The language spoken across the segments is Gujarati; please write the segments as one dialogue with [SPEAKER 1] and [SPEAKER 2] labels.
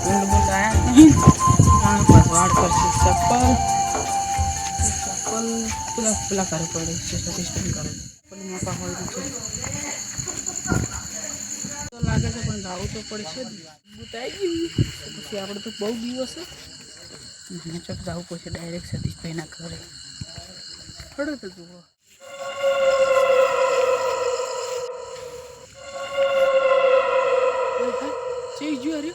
[SPEAKER 1] બુંદ બુંદ આયા નહીં અને પાછું વાળ કરશે ચપ્પલ ચપ્પલ પેલા પેલા કરે પડે છે સતીશભાઈ કરે પણ મોટા તો લાગે છે પણ તો પડશે ગયું પછી આપણે તો બહુ દિવસ મને ચોક જવું પડશે ડાયરેક્ટ સતીશભાઈના ઘરે હડો તો જુઓ ગયો અરે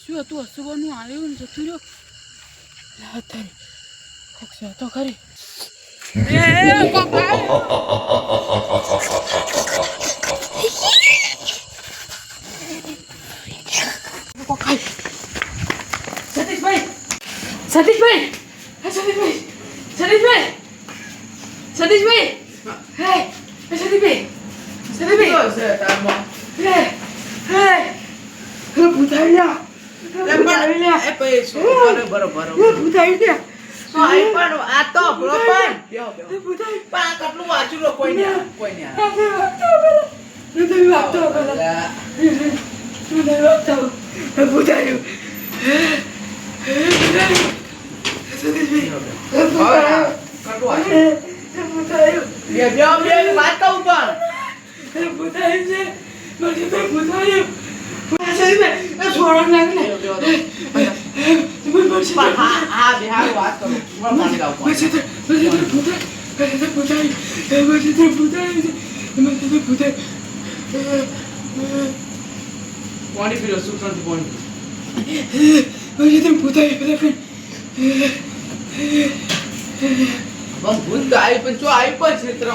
[SPEAKER 1] શું હતું? હસવાનું આવ્યું ને જતું રહ્યો? કોક છે તો ખરી? સતીશભાઈ! સતીશભાઈ! સતીશભાઈ! સતીશભાઈ! સતીશભાઈ! હે સતીશભાઈ! સતીશભાઈ! હે હે હે! ભૂતાઈ લ્યા હે ભૂતાઈ લ્યા હે ભૂતાઈ લ્યા હે ભૂતાઈ ભૂતાઈ વાગતો પેલા. ભૂતાઈ વાગતો હે ભૂતાઈ હે હે ભૂતાઈ સતીશભાઈ હે ભૂતાઈ હે ભૂતાઈ હે ભૂતાઈ છે. મને તો
[SPEAKER 2] પાણી
[SPEAKER 1] પીરો શું શાંતિ
[SPEAKER 2] પાણી ભૂતાઈ ભૂત તો આવી પણ જો આવી પણ ક્ષેત્ર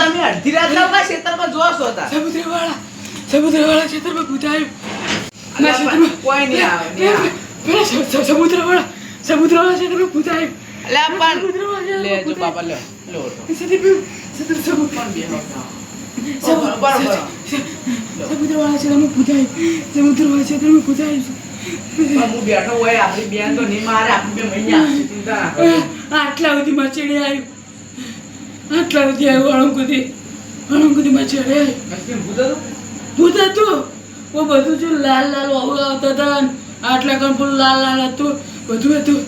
[SPEAKER 2] તમે અડધી રાત ના ક્ષેત્રમાં જોશો હતા
[SPEAKER 1] સમુદ્ર વાળા. સમુદ્રવાળા ક્ષેત્રમાં આવ્યું ના ક્ષેત્રમાં
[SPEAKER 2] કોઈ નહીં આવે
[SPEAKER 1] પેલા સમુદ્રવાળા સમુદ્રવાળા ક્ષેત્રમાં ભૂત આવ્યું
[SPEAKER 2] પણ લે જો બાપા લે લો
[SPEAKER 1] સતી- સમુ-
[SPEAKER 2] પણ બે
[SPEAKER 1] સમુ-
[SPEAKER 2] બરાબર બરાબર
[SPEAKER 1] સમુદ્રવાળા ક્ષેત્રમાં ભૂત સમુદ્રવાળા ક્ષેત્રમાં ભૂત
[SPEAKER 2] હું બેઠો હોય આપણી બેન તો નહીં મારે આપણી બે મહિના.
[SPEAKER 1] આટલા સુધી ચડી આવ્યું આટલા સુધી આવ્યું અળંકુથી અળંકુથીમાં ચડી આવ્યું
[SPEAKER 2] ભૂત હતું?
[SPEAKER 1] હું બધું જો લાલ લાલ વાવું આવતા હતા આટલા કણ પણ લાલ લાલ હતું. બધું હતું.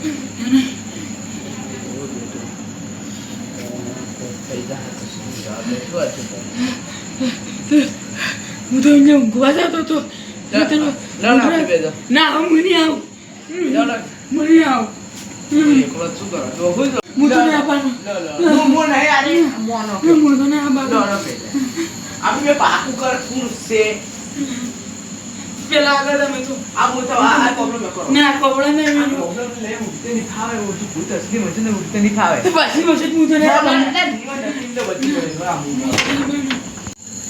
[SPEAKER 1] હું તો અહીંયા ઊંઘવા જતો હતો.
[SPEAKER 2] ના, ના.
[SPEAKER 1] ના હું નહીં આવું. હું નહીં આવું?
[SPEAKER 2] હું
[SPEAKER 1] તો
[SPEAKER 2] લો, લો. હું-
[SPEAKER 1] તો નહીં
[SPEAKER 2] લો, આપણે બે પાકું કર છે
[SPEAKER 1] પેલા આગળ તમે તો
[SPEAKER 2] આ હું તો આ આ problem કરો
[SPEAKER 1] ના કપડા
[SPEAKER 2] ને
[SPEAKER 1] મેલું.
[SPEAKER 2] problem લે ઉઠતે નહીં ફાવે ઓછું ભૂત અસલી મજે ને ઉઠતે નહીં ખાવે
[SPEAKER 1] તો પાછી મજે હું તો ને આવવાનું
[SPEAKER 2] એટલે જીવન નસીબ તો બચી ગયું. આ હું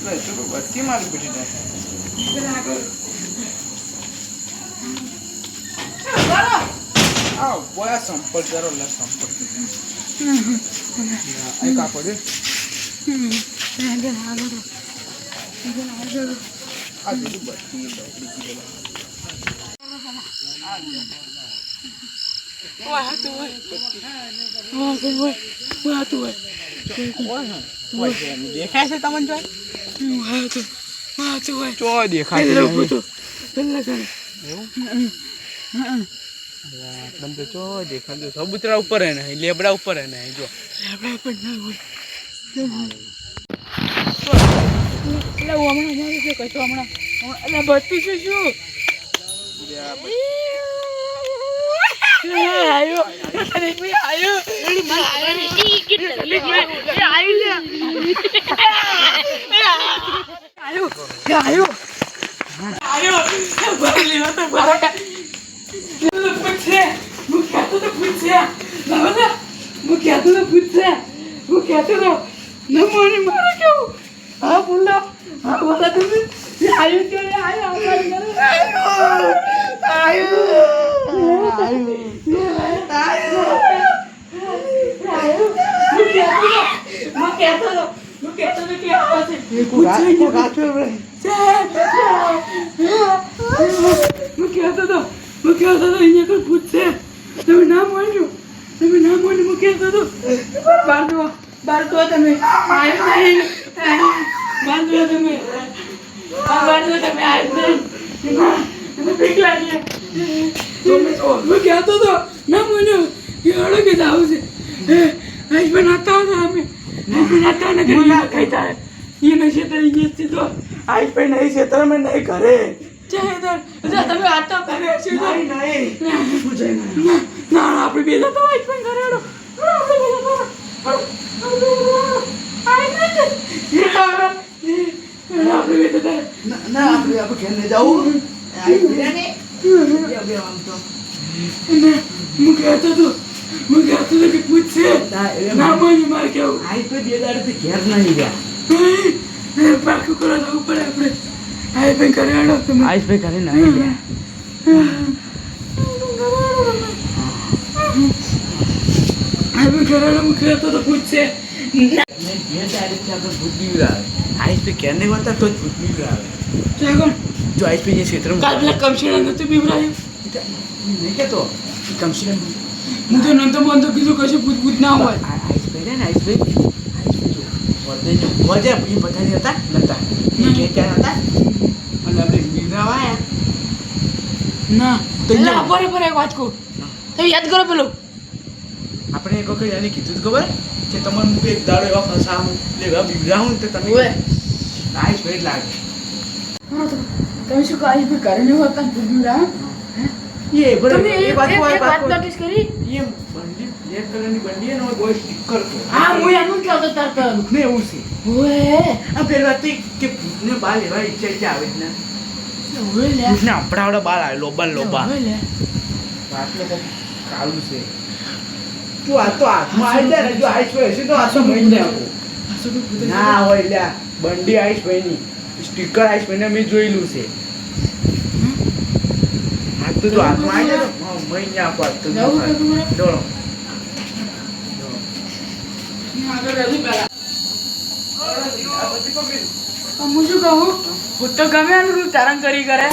[SPEAKER 2] લે, ચલો, બચી મારી બેટી નાખે.
[SPEAKER 1] આગળ
[SPEAKER 2] આવ, બોયા સંપર્ક કરો, લે, સંપર્ક કરો. આ કાપડ એ.
[SPEAKER 1] આગળ આગળ
[SPEAKER 2] દેખાય છે તમને જોઈ? ચો દેખાય તો ચો દેખાય. સબૂતરા ઉપર હે લેબડા ઉપર હે ને જો
[SPEAKER 1] લેબડા ઉપર ના હોય એટલે હું હમણાં મારું છે કશું હમણાં એટલે બત્તી છું શું? મુખ્યા તો ભરા મુખ્યા તો ન. મને મારે કેવું? હા બોલા હા બોલા તમે. આયુ કે આયુ આયુ. આયુ તમે ના માન્યું. તમે ના બાર દો બાર દો તમે. આવ્યો બાર દો તમે આ બાર દો તમે આવ્યો નહીં તમે જો હું કહેતો તો ના મને હળો કે જાવ છે આજ પણ આતા હતા અમે. આજ પણ આતા ને ઘરે ના ખાઈતા એ નશે તો એ સીધો આજ પણ નહીં છે તમે નહીં ઘરે. ચાહે તો જા તમે આતા ઘરે સીધો
[SPEAKER 2] નહીં નહીં.
[SPEAKER 1] ના ના આપણે બે જતો આજ પણ ઘરે હળો બે જતા
[SPEAKER 2] ના ના આપણે આપણે જવું. આઈ ને
[SPEAKER 1] ના હું કહેતો હું કહેતો કે પૂછશે
[SPEAKER 2] ના એ
[SPEAKER 1] મારે કેવું?
[SPEAKER 2] આઈ તો બે દાડે ઘેર નહીં ગયા.
[SPEAKER 1] પાકું કરવા જવું પડે આપણે. આ ભાઈ કરે તમે.
[SPEAKER 2] આઈસ ભાઈ ઘરે નહીં ગયા.
[SPEAKER 1] આ ભાઈ કરે હું કહેતો તો પૂછશે
[SPEAKER 2] મેં બે તારીખથી આપણે ભૂત ભાઈ ઘેર નહીં વળતા તો
[SPEAKER 1] ચાલો
[SPEAKER 2] જો આઈસ જે ક્ષેત્રમાં
[SPEAKER 1] કાલ પેલા કમશીણા નતું બીવરાયું
[SPEAKER 2] નહીં કેતો. કમશે
[SPEAKER 1] હું તો નંતો બંધો કીધું કશું ભૂત ના હોય.
[SPEAKER 2] ભાઈ ને આઈસ ભાઈ જો. વધે એ બધા હતા? નતા. એ ત્યાં હતા? અને આપણે બીવરાવ આયા.
[SPEAKER 1] ના.
[SPEAKER 2] તો
[SPEAKER 1] બરાબર એક વાત કહું. તમે યાદ કરો પેલું.
[SPEAKER 2] આપણે એક વખત એને કીધું ખબર? કે તમારે હું એક દાડો એવા ફસાવું એટલે એવા બીવરાવું ને તમે. આઈસ ભાઈ લાગે.
[SPEAKER 1] તમે શું કહો ભાઈ ઘરે નહીં હોતા ભૂત
[SPEAKER 2] એ બરાબર એ વાત
[SPEAKER 1] વાત
[SPEAKER 2] વાત
[SPEAKER 1] નોટિસ કરી?
[SPEAKER 2] એ બંડી બ્લેક કલરની બંડી એનો બોય સ્ટીકર તો.
[SPEAKER 1] હા હું એનું જ તાર તરત
[SPEAKER 2] ને એવું છે.
[SPEAKER 1] ઓએ
[SPEAKER 2] આ પેલી વાત કે ભૂતને બાલ એવા ઈચ્છા ઈચ્છા આવે ને.
[SPEAKER 1] ઓએ લે.
[SPEAKER 2] ભૂતને આપણા બાલ આવે લોબા ને લોબા
[SPEAKER 1] ઓએ લે.
[SPEAKER 2] કોક કાળું છે. તું તો હાથમાં આવી જાય તો.
[SPEAKER 1] આ
[SPEAKER 2] બંડી આઈસ ભાઈની સ્ટીકર આઈસ ભાઈને મેં જોયેલું છે હાથ તો જાય તો.
[SPEAKER 1] હું શું કહું હું તો ગમે તારણ કરી કરે.